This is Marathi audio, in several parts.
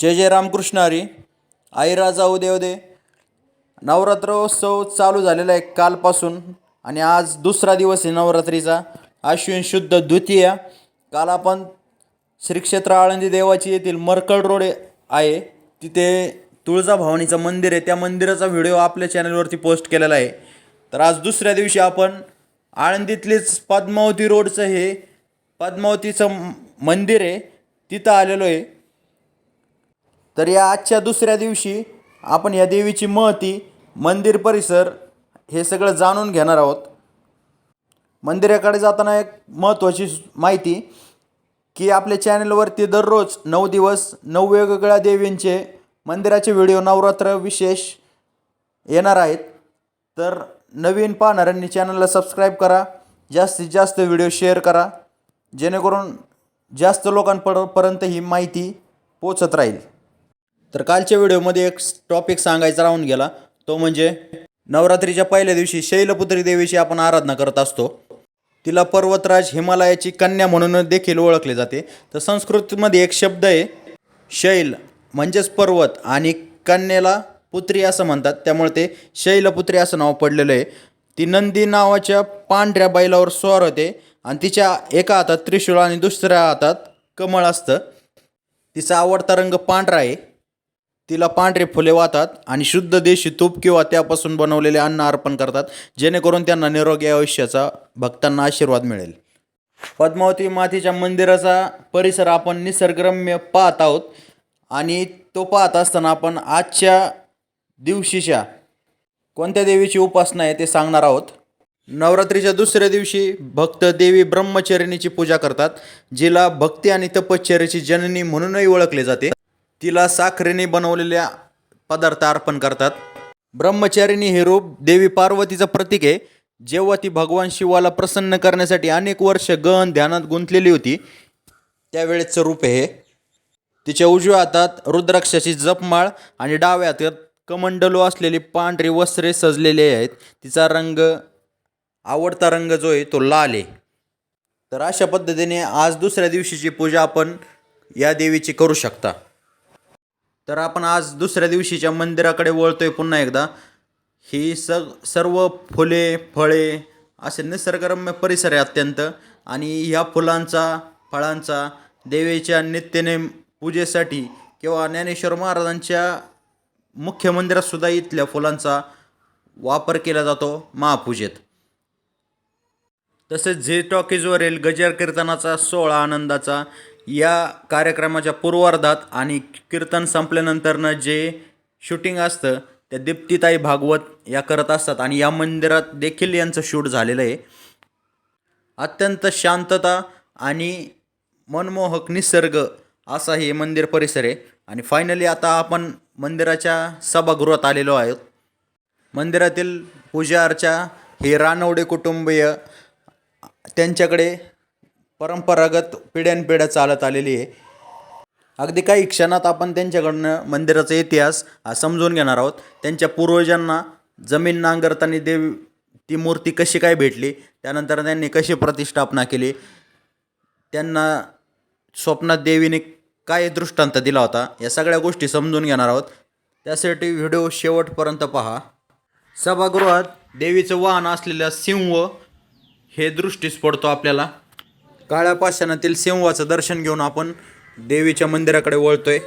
जय जय रामकृष्ण हरी. आई राजा उदय उदय. नवरात्रोत्सव चालू झालेला आहे कालपासून आणि आज दुसरा दिवस आहे नवरात्रीचा. आश्विन शुद्ध द्वितीय. काल आपण श्री क्षेत्र आळंदी देवाची येथील मरकड रोड आहे. तिथे तुळजाभवानीचं मंदिर आहे. त्या मंदिराचा व्हिडिओ आपल्या चॅनलवरती पोस्ट केलेला आहे. तर आज दुसऱ्या दिवशी आपण आळंदीतलेच पद्मावती रोडचं हे पद्मावतीचं मंदिर आहे. तिथं आलेलो आहे. तर या आजच्या दुसऱ्या दिवशी आपण या देवीची महती मंदिर परिसर हे सगळं जाणून घेणार आहोत. मंदिराकडे जाताना एक महत्त्वाची माहिती की आपल्या चॅनलवरती दररोज नऊ दिवस नऊ वेगवेगळ्या देवींचे मंदिराचे व्हिडिओ नवरात्र विशेष येणार आहेत. तर नवीन पाहणाऱ्यांनी चॅनलला सबस्क्राईब करा जास्तीत जास्त व्हिडिओ शेअर करा जेणेकरून जास्त लोकांपर्यंत ही माहिती पोचत राहील. तर कालच्या व्हिडिओमध्ये एक टॉपिक सांगायचा राहून गेला. तो म्हणजे नवरात्रीच्या पहिल्या दिवशी शैलपुत्री देवीची आपण आराधना करत असतो. तिला पर्वतराज हिमालयाची कन्या म्हणून देखील ओळखले जाते. तर संस्कृतमध्ये एक शब्द आहे शैल म्हणजेच पर्वत आणि कन्येला पुत्री असं म्हणतात. त्यामुळे ते शैलपुत्री असं नाव पडलेलं आहे. ती नंदी नावाच्या पांढऱ्या बैलावर स्वार होते आणि तिच्या एका हातात त्रिशूळ आणि दुसऱ्या हातात कमळ असतं. तिचा आवडता रंग पांढरा आहे. तिला पांढरे फुले वाहतात आणि शुद्ध देशी तूप किंवा त्यापासून बनवलेले अन्न अर्पण करतात जेणेकरून त्यांना निरोगी आयुष्याचा भक्तांना आशीर्वाद मिळेल. पद्मावती मातेच्या मंदिराचा परिसर आपण निसर्गरम्य पाहत आहोत आणि तो पाहत असताना आपण आजच्या दिवशीच्या कोणत्या देवीची उपासना आहे ते सांगणार आहोत. नवरात्रीच्या दुसऱ्या दिवशी भक्त देवी ब्रह्मचरिणीची पूजा करतात जिला भक्ती आणि तपश्चर्याची जननी म्हणूनही ओळखले जाते. तिला साखरेने बनवलेल्या पदार्थ अर्पण करतात. ब्रह्मचारिणी हे रूप देवी पार्वतीचं प्रतीक आहे. जेव्हा ती भगवान शिवाला प्रसन्न करण्यासाठी अनेक वर्ष गहन ध्यानात गुंतलेली होती त्यावेळेचं रूप हे. तिच्या उजव्या हातात रुद्राक्षाची जपमाळ आणि डाव्या हातात कमंडलू असलेली पांढरी वस्त्रे सजलेली आहेत. तिचा रंग आवडता रंग जो आहे तो लाल आहे. तर अशा पद्धतीने आज दुसऱ्या दिवशीची पूजा आपण या देवीची करू शकता. तर आपण आज दुसऱ्या दिवशीच्या मंदिराकडे वळतोय पुन्हा एकदा. ही सग सर्व फुले फळे असे निसर्गरम्य परिसर आहे अत्यंत. आणि ह्या फुलांचा फळांचा देवीच्या नित्यने पूजेसाठी किंवा ज्ञानेश्वर महाराजांच्या मुख्य मंदिरातसुद्धा इथल्या फुलांचा वापर केला जातो महापूजेत. तसेच झे टॉकीजवरील गजर कीर्तनाचा सोहळा आनंदाचा या कार्यक्रमाच्या पूर्वार्धात आणि कीर्तन संपल्यानंतरनं जे शूटिंग असतं त्या दीप्तीताई भागवत या करत असतात आणि या मंदिरात देखील यांचं शूट झालेलं आहे. अत्यंत शांतता आणि मनमोहक निसर्ग असा हे मंदिर परिसर आहे. आणि फायनली आता आपण मंदिराच्या सभागृहात आलेलो आहोत. मंदिरातील पूजा अर्चा हे रानवडे कुटुंबीय त्यांच्याकडे परंपरागत पिढ्यानपिढ्या चालत आलेली आहे. अगदी काही क्षणात आपण त्यांच्याकडनं मंदिराचा इतिहास हा समजून घेणार आहोत. त्यांच्या पूर्वजांना जमीन नांगरताना देव ती मूर्ती कशी काय भेटली त्यानंतर त्यांनी कशी प्रतिष्ठापना केली त्यांना स्वप्नात देवीने काय दृष्टांत दिला होता या सगळ्या गोष्टी समजून घेणार आहोत. त्यासाठी व्हिडिओ शेवटपर्यंत पहा. सभागृहात देवीचं वाहन असलेल्या सिंह हे दृष्टीस पडतो आपल्याला. काळ्या पाषाणातील सिंहाचं दर्शन घेऊन आपण देवीच्या मंदिराकडे वळतोय.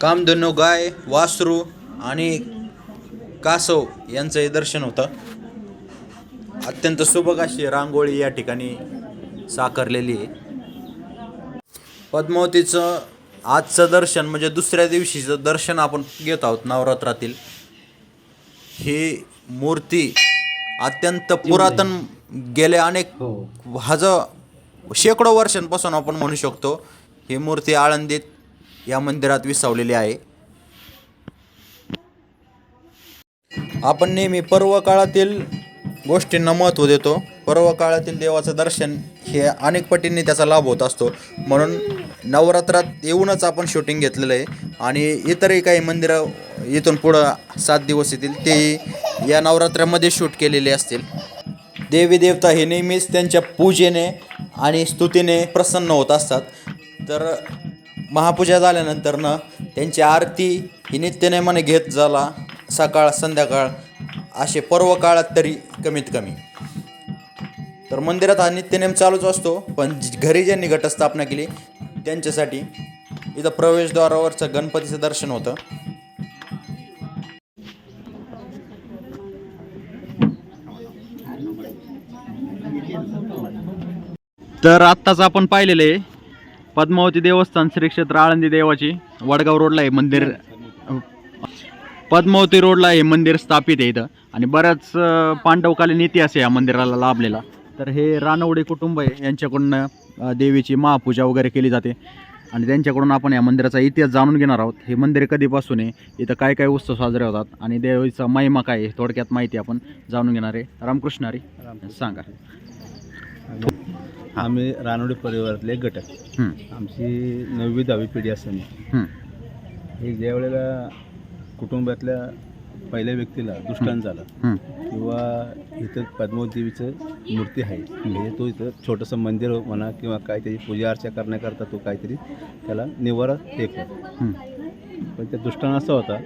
कामधनु गाय वासरू आणि कासव यांचंही दर्शन होतं. अत्यंत सुबक अशी रांगोळी या ठिकाणी साकारलेली आहे. पद्मावतीचं आजचं दर्शन म्हणजे दुसऱ्या दिवशीचं दर्शन आपण घेत आहोत नवरात्रातील. ही मूर्ती अत्यंत पुरातन गेले अनेक हजार शेकडो वर्षांपासून आपण म्हणू शकतो ही मूर्ती आळंदीत या मंदिरात विसावलेली आहे. आपण नेहमी पर्व काळातील गोष्टींना महत्त्व देतो. पर्व काळातील देवाचं दर्शन हे अनेक पटींनी त्याचा लाभ होत असतो. म्हणून नवरात्रात येऊनच आपण शूटिंग घेतलेलं आहे. आणि इतरही काही मंदिरं इथून पुढं सात दिवस येतील तेही या नवरात्रामध्ये शूट केलेले असतील. देवी देवता हे नेहमीच त्यांच्या पूजेने आणि स्तुतीने प्रसन्न होत असतात. तर महापूजा झाल्यानंतर त्यांची आरती ही नित्यनेमाने घेत झाला. सकाळ संध्याकाळ असे पर्व काळात तरी कमीत कमी. तर मंदिरात हा नित्यनेम चालूच असतो पण घरी ज्यांनी घटस्थापना केली त्यांच्यासाठी इथं प्रवेशद्वारावरचं गणपतीचं दर्शन होतं. तर आत्ताच आपण पाहिलेलं आहे पद्मावती देवस्थान श्री क्षेत्र आळंदी देवाची वडगाव रोडला आहे मंदिर. पद्मावती रोडला हे मंदिर स्थापित आहे इथं. आणि बऱ्याच अं, पांडवकालीन इतिहास आहे या मंदिराला लाभलेला. तर हे रानवडे कुटुंब आहे. यांच्याकडून देवीची महापूजा वगैरे केली जाते. आणि त्यांच्याकडून आपण या मंदिराचा इतिहास जाणून घेणार आहोत. हे मंदिर कधीपासून आहे? इथं काय काय उत्सव साजरे होतात? आणि देवीचा महिमा काय आहे? थोडक्यात माहिती आपण जाणून घेणार आहे. रामकृष्ण हरी सांगा. आम्ही रानोडी परिवारातले एक गट आहे आमची नववी दहावी पिढी असताना. हे. ज्या वेळेला कुटुंबातल्या पहिल्या व्यक्तीला दुष्टांत झाला. किंवा इथं पद्मावती देवीचं मूर्ती आहे. म्हणजे तो इथं छोटंसं मंदिर म्हणा किंवा त्याची पूजा अर्चा करण्याकरता तो काहीतरी त्याला निवारा एक हं, पण त्या दुष्टांत असा होता.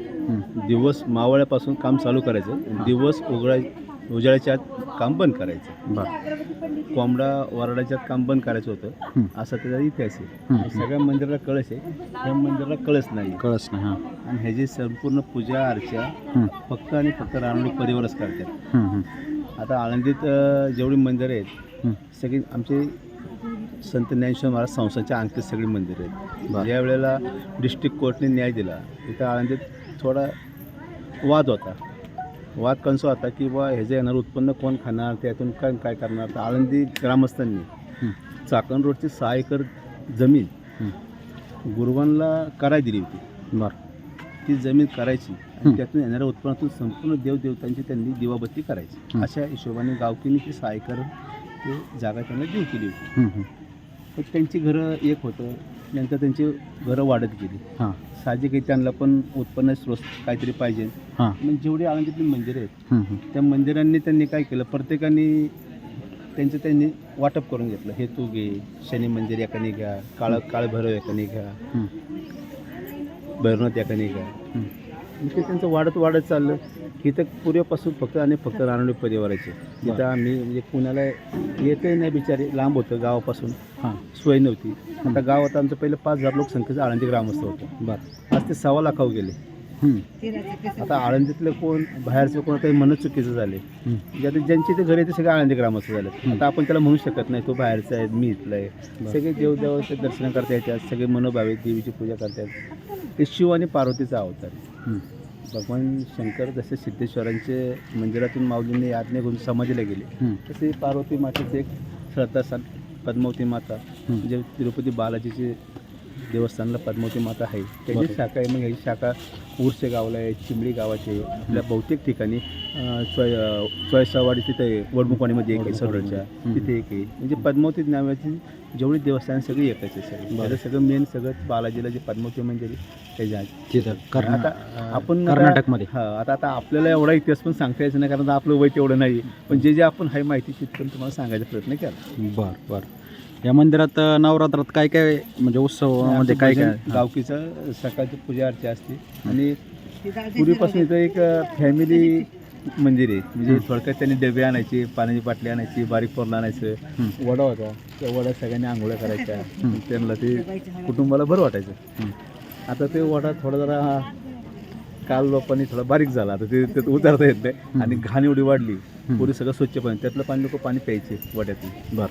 दिवस मावळ्यापासून काम चालू करायचं. दिवस उघडाय उजाळ्याच्या आत काम बंद करायचं. बरं. कोंबडा वरडाच्या आत काम बंद करायचं. होतं. असा त्याचा इतिहास आहे. आणि सगळ्या मंदिराला कळस आहे. या मंदिराला कळस नाही. कळस नाही हां. आणि ह्याची संपूर्ण पूजा अर्चा हं, फक्त आणि फक्त रानोडी परिवारच करतात. हं, हं, आता आळंदीत अं, जेवढी मंदिरं आहेत हं. सगळी आमचे संत ज्ञानेश्वर महाराज संस्थांच्या अंकित सगळी मंदिरं बरं. आहेत ज्या वेळेला डिस्ट्रिक्ट कोर्टने न्याय दिला इथं आळंदीत थोडा वाद होता. वाद कंसा होता की बा ह्याचं येणार उत्पन्न कोण खाणार त्यातून काय काय करणार तर आळंदी ग्रामस्थांनी हं, चाकण रोडची सहा एकर जमीन हं. गुरुवांना कराय दिली होती बरं ती जमीन करायची हं. आणि त्यातून येणाऱ्या उत्पन्नातून संपूर्ण देवदेवतांची त्यांनी दिवाबत्ती करायची हं. अशा हिशोबाने गावकीने ती सहा एकर ते जागा त्यांना देऊ केली होती हं, हं. त्यांची घरं एक होतं नंतर त्यांची घरं वाढत गेली. हां. साहजिक आहे त्यांना पण उत्पन्न स्रोत काहीतरी पाहिजे. हां. मग जेवढी आळंदीतली मंदिरं आहेत. त्या मंदिरांनी त्यांनी काय केलं? प्रत्येकाने त्यांचं त्यांनी वाटप करून घेतलं. हे तू घे शनी मंदिर एकाने घ्या काळ काळ भैरव एकाने घ्या भैरवनाथ एकाने घ्या. ते त्यांचं वाढत वाढत चाललं इथं पूर्वीपासून फक्त आणि फक्त रानडे परिवाराचे. तिथं आम्ही म्हणजे पुण्याला येतही नाही बिचारे लांब होतं गावापासून. हां सोय नव्हती. आता गावात आमचं पहिलं पाच हजार लोकसंख्येचं आळंदी ग्रामस्थ होतं. बरं. आज ते सव्वा लाखावर गेले. आता आळंदीतलं कोण बाहेरचं कोण काही म्हणत चुकीचं झाले आता ज्यांचे ते घरी ते सगळे आळंदी ग्रामस्थ झाले आता आपण त्याला म्हणू शकत नाही तो बाहेरचा आहे मी इथला आहे. सगळे देवदेवाचे दर्शन करता येतात सगळे मनोभावे देवीची पूजा करतात ते शिव आणि पार्वतीचा अवतार. भगवान शंकर जसे सिद्धेश्वरांचे मंदिरातून माऊलींनी आज्ञा घेऊन समाधीला गेले. तसे पार्वती मातेचे एक श्रद्धास्थान पद्मावती माता म्हणजे तिरुपती बालाजीचे देवस्थानला पद्मावती माता आहे. त्याची. शाखा आहे. मग ह्याची शाखा उर्से गावला आहे चिंबळी गावाची आहे. आपल्या बहुतेक ठिकाणी चॉय चॉयसावाडी तिथे आहे वडमुखवाडीमध्ये एक आहे सरळच्या हं. तिथे एक आहे. म्हणजे पद्मावती नावाची जेवढी देवस्थान सगळी एकच आहे बरं. त्याचं सगळं मेन सगळं बालाजीला जे पद्मावती मंदिर आहे त्याच्या आता आपण कर्नाटकमध्ये. हा आता आता आपल्याला एवढा इतिहास पण सांगता यायचं नाही कारण आपलं वय तेवढं नाही पण जे जे आपण हाय माहिती तिथपर्यंत तुम्हाला सांगायचा प्रयत्न केला. बर बर. या मंदिरात नवरात्रात काय काय म्हणजे उत्सवामध्ये काय काय? भजन, गावकीचं सकाळची पूजा अर्चा असते आणि पूर्वीपासून इथं एक फॅमिली मंदिर आहे. म्हणजे थोडक्यात त्यांनी डबे आणायचे पाण्याची बाटली आणायची बारीक पोरला आणायचं. वडा होता. त्या वड्यात सगळ्यांनी आंघोळ्या करायच्या. त्यांना ते कुटुंबाला बरं वाटायचं. आता ते वडा थोडा जरा काल लोकांनी थोडा बारीक झाला. आता ते त्यात उतरता येत नाही. आणि घाण एवढी वाढली. पूर्वी सगळं स्वच्छ पाणी. त्यातलं पाणी लोक पाणी प्यायचे वड्यातून. बर.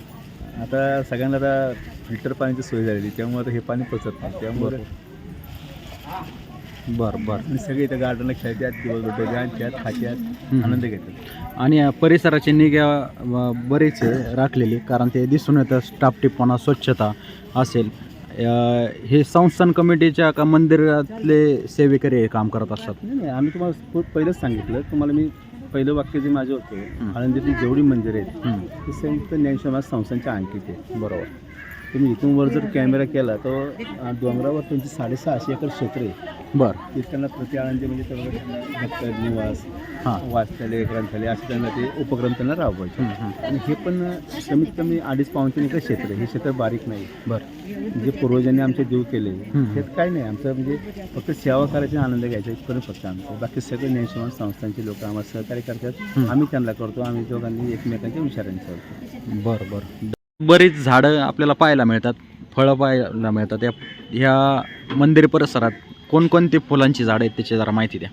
आता सगळ्यांना आता फिल्टर पाण्याची सोय झालेली त्यामुळे आता हे पाणी पचत नाही. त्यामुळे बर बर. आणि सगळे इथं गार्डनला खेळतात दिवसभर डब्या आणतात खात्यात. आनंद घेतात. आणि परिसराची निगा अ, बरीच आहे राखलेली कारण ते दिसून येतं टापटीपणा स्वच्छता असेल. अ, हे संस्थान कमिटीच्या का मंदिरातले सेवेकरी हे काम करत असतात? नाही नाही आम्ही तुम्हाला पु- पहिलंच सांगितलं तुम्हाला मी पहिलं वाक्य जे माझं होतं. आळंदीतली जेवढी मंदिरं आहेत. ते संयुक्त ज्ञानेश्वर महाराज संस्थांच्या अंकित आहे बरोबर. तुम्ही इथून वर जर कॅमेरा केला तर डोंगरावर त्यांची साडेसहाशे एकर क्षेत्र आहे. बरं. ते त्यांना प्रति आळंदी म्हणजे भक्त निवास हां. वाचताले ग्रंथालय असे त्यांना ते उपक्रम त्यांना राबवायचे. आणि हे पण कमीत कमी अडीच तीन एकर क्षेत्र आहे. हे क्षेत्र बारीक नाही. बरं. जे पूर्वजांनी आमचे जीव केले. त्यात काय नाही. आमचं म्हणजे फक्त सेवा करायची आनंद घ्यायचा इथपर्यंत फक्त आमचं. बाकी सगळे ज्ञानसेवा संस्थांचे लोक आम्हाला सहकार्य करतात. आम्ही त्यांना करतो आम्ही दोघांनी एकमेकांच्या विचारांनी चालतो. बरं बरं. बरीच झाडं आपल्याला पाहायला मिळतात फळं पाहायला मिळतात. या ह्या मंदिर परिसरात कोणकोणती फुलांची झाडं आहेत त्याची जरा माहिती द्या.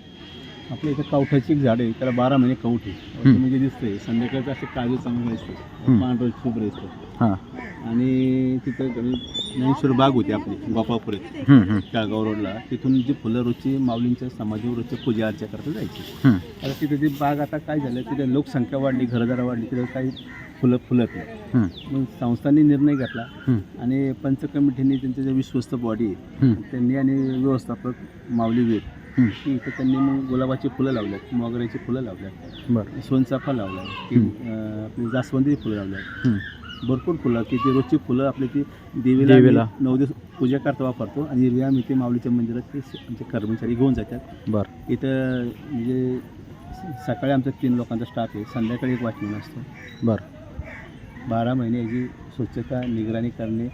आपल्या इथं कावठाची एक झाड आहे त्याला बारा महिने कवठ आहे. म्हणजे दिसतंय. संध्याकाळचं असं काजू चांगलं असतं हम्म. पांढरं शुभ्र असतं हां. आणि तिथं ज्ञानेश्वर बाग होती आपली हम्म, काळगाव रोडला. तिथून जी फुलं रोजची माऊलींच्या समाजावर रोजच्या पूजा अर्चा करता जायची. आता तिथे ती बाग आता काय झालं तिथे लोकसंख्या वाढली घरदारा वाढली तिथे काही फुलं फुलत नाही. मग संस्थांनी निर्णय घेतला आणि पंच कमिटीने त्यांचे जे विश्वस्त बॉडी त्यांनी आणि व्यवस्थापक माऊली वीर हम्म. इथं त्यांनी मग गुलाबाची फुलं लावल्यात मोगऱ्याची फुलं लावल्यात बरं. सोनचाफा लावला आपली जास्वंदीची फुलं लावल्यात. भरपूर फुलं की ती रोजची फुलं आपली ती देवीला नऊ दिवस पूजा करता वापरतो आणि हिरवी आम्ही ते माऊलीच्या मंदिरात ते आमचे कर्मचारी घेऊन जातात. बरं. इथं म्हणजे सकाळी आमचा तीन लोकांचा स्टाफ आहे संध्याकाळी एक वॉचमॅन असतो. बरं. बारा महिने याची स्वच्छता निगराणी करणे.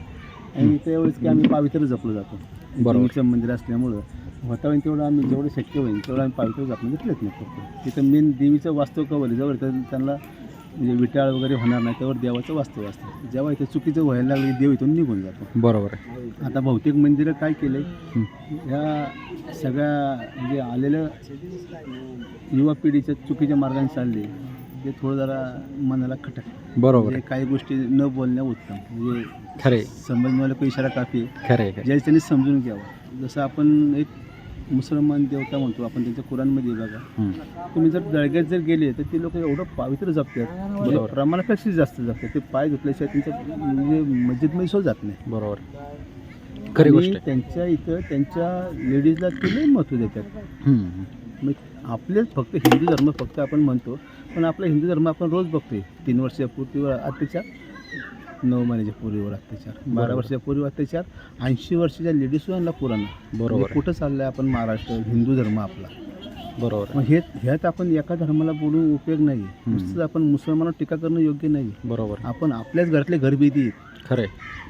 आणि इथं एवढंच की आम्ही पावित्र जपलं जातो. बरोबर. देवीचं मंदिर असल्यामुळं होता होईल तेवढं आम्ही जेवढं शक्य होईल तेवढं आम्ही पावित्र जपण्याचा प्रयत्न करतो तिथं मेन देवीचं वास्तव कवर आहे जवळ तर त्यांना म्हणजे विटाळ वगैरे होणार नाही त्यावर देवाचं वास्तव असतं. जेव्हा इथं चुकीचं व्हायला लागलं की देव इथून निघून जातो. बरोबर आहे. आता बहुतेक मंदिरं काय केलं हं. ह्या सगळ्या म्हणजे आलेल्या युवा पिढीच्या चुकीच्या मार्गाने चालले ते थोडं जरा मनाला खटक. बरोबर म्हणजे काही गोष्टी न बोलण्या उत्तम. म्हणजे खरे समजण्याला काही इशारा काफी आहे. खरे ज्यावेळेस त्यांनी समजून घ्यावं. जसं आपण एक मुसलमान देवता म्हणतो आपण त्यांच्या कुराणमध्ये बघा. तुम्ही जर दर्ग्यात जर गेले तर ते लोक एवढं पावित्र जपतात. म्हणजे बरोबर. प्रमाणापेक्षा जास्त जपतात. ते पाय धुतल्याशिवाय त्यांच्या म्हणजे मस्जिदमध्ये सुद्धा जात नाही. बरोबर. खरी गोष्ट त्यांच्या इथं त्यांच्या लेडीजला ते लई महत्त्व देतात. मग आपले फक्त हिंदू धर्म फक्त आपण म्हणतो पण आपला हिंदू धर्म आपण रोज बघतोय. तीन वर्षापूर्वीवर अत्याचार नऊ महिन्याच्या पूर्वीवर अत्याचार. बारा बरोबर. वर्षाच्या पूर्वी अत्याचार ऐंशी वर्षाच्या लेडीजला पुराणा. बरोबर. म्हणजे कुठं चाललंय आपण महाराष्ट्र हिंदू धर्म आपला? बरोबर. आहे. मग हे ह्यात आपण एका धर्माला बोलून उपयोग नाही नुसतंच आपण मुसलमानावर टीका करणं योग्य नाही बरोबर. आपण आपल्याच घरातले घरभेदी खरे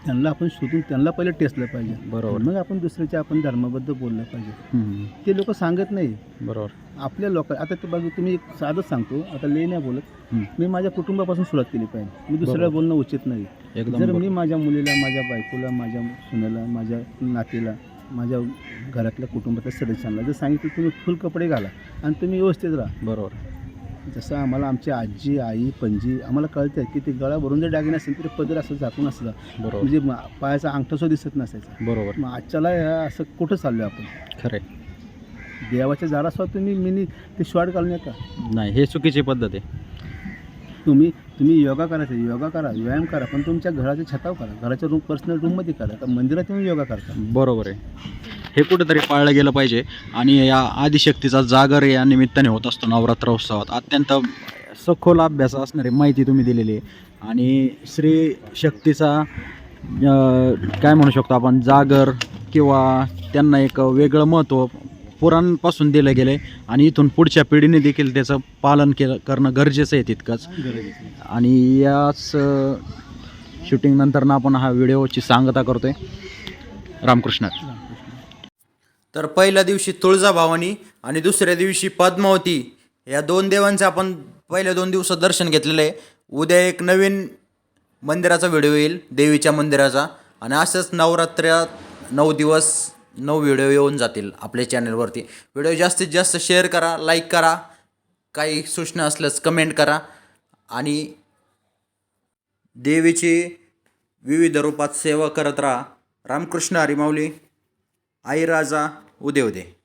त्यांना आपण शोधून त्यांना पहिले टेचलं पाहिजे. बरोबर. मग आपण दुसऱ्याच्या आपण धर्माबद्दल बोललं पाहिजे. ते लोक सांगत नाही बरोबर. आपल्या लोक आता ते बघा तुम्ही एक साधंच सांगतो आता लय नाही बोलत. मी माझ्या कुटुंबापासून सुरुवात केली पाहिजे. मी दुसऱ्याला बरोबर. बोलणं उचित नाही जर. मी माझ्या मुलीला माझ्या बायकोला माझ्या सुनेला माझ्या नातीला माझ्या घरातल्या कुटुंबातल्या सदस्यांना जर सांगितलं तुम्ही फुल कपडे घाला आणि तुम्ही व्यवस्थित राहा. बरोबर. जसं आम्हाला आमची आजी आई पणजी आम्हाला कळतं की ते गळा भरून जर डागिने असेल तरी पदर असं झाकून असलं बरोबर. म्हणजे पायाचा अंगठा सुद्धा दिसत नसायचा. बरोबर. मग आजच्याला असं कुठं चाललो आपण? खरे देवाच्या जारासह तुम्ही मिनी ते शॉर्ट घालून येता नाही हे चुकीची पद्धत आहे. तुम्ही तुम्ही योगा करायचं योगा करा व्यायाम करा पण तुमच्या घराच्या छताव करा. घराच्या रूम पर्सनल रूममध्ये करा. तर मंदिरात तुम्ही योगा करता. बरोबर आहे. हे कुठेतरी पाळलं गेलं पाहिजे. आणि या आदिशक्तीचा जागर या निमित्ताने होत असतो नवरात्र उत्सवात. अत्यंत सखोल अभ्यास असणारी माहिती तुम्ही दिलेली आहे. आणि श्री शक्तीचा काय म्हणू शकतो आपण जागर किंवा त्यांना एक वेगळं महत्त्व पुराणपासून दिलं गेलं आहे आणि इथून पुढच्या पिढीने देखील त्याचं पालन केलं करणं गरजेचं आहे तितकंच. आणि याच शूटिंगनंतर ना आपण हा व्हिडिओची सांगता करतो आहे रामकृष्ण. तर पहिल्या दिवशी तुळजाभवानी आणि दुसऱ्या दिवशी पद्मावती या दोन देवांचं आपण पहिल्या दोन दिवसात दर्शन घेतलेलं आहे. उद्या एक नवीन मंदिराचा व्हिडिओ येईल देवीच्या मंदिराचा. आणि असंच नवरात्रात नऊ दिवस नऊ व्हिडिओ येऊन जातील आपल्या चॅनलवरती व्हिडिओ जास्तीत जास्त शेअर करा लाईक करा. काही सूचना असल्यास कमेंट करा. आणि देवीची विविध रूपात सेवा करत राहा. रामकृष्ण हरिमाऊली आई राजा उदे उदे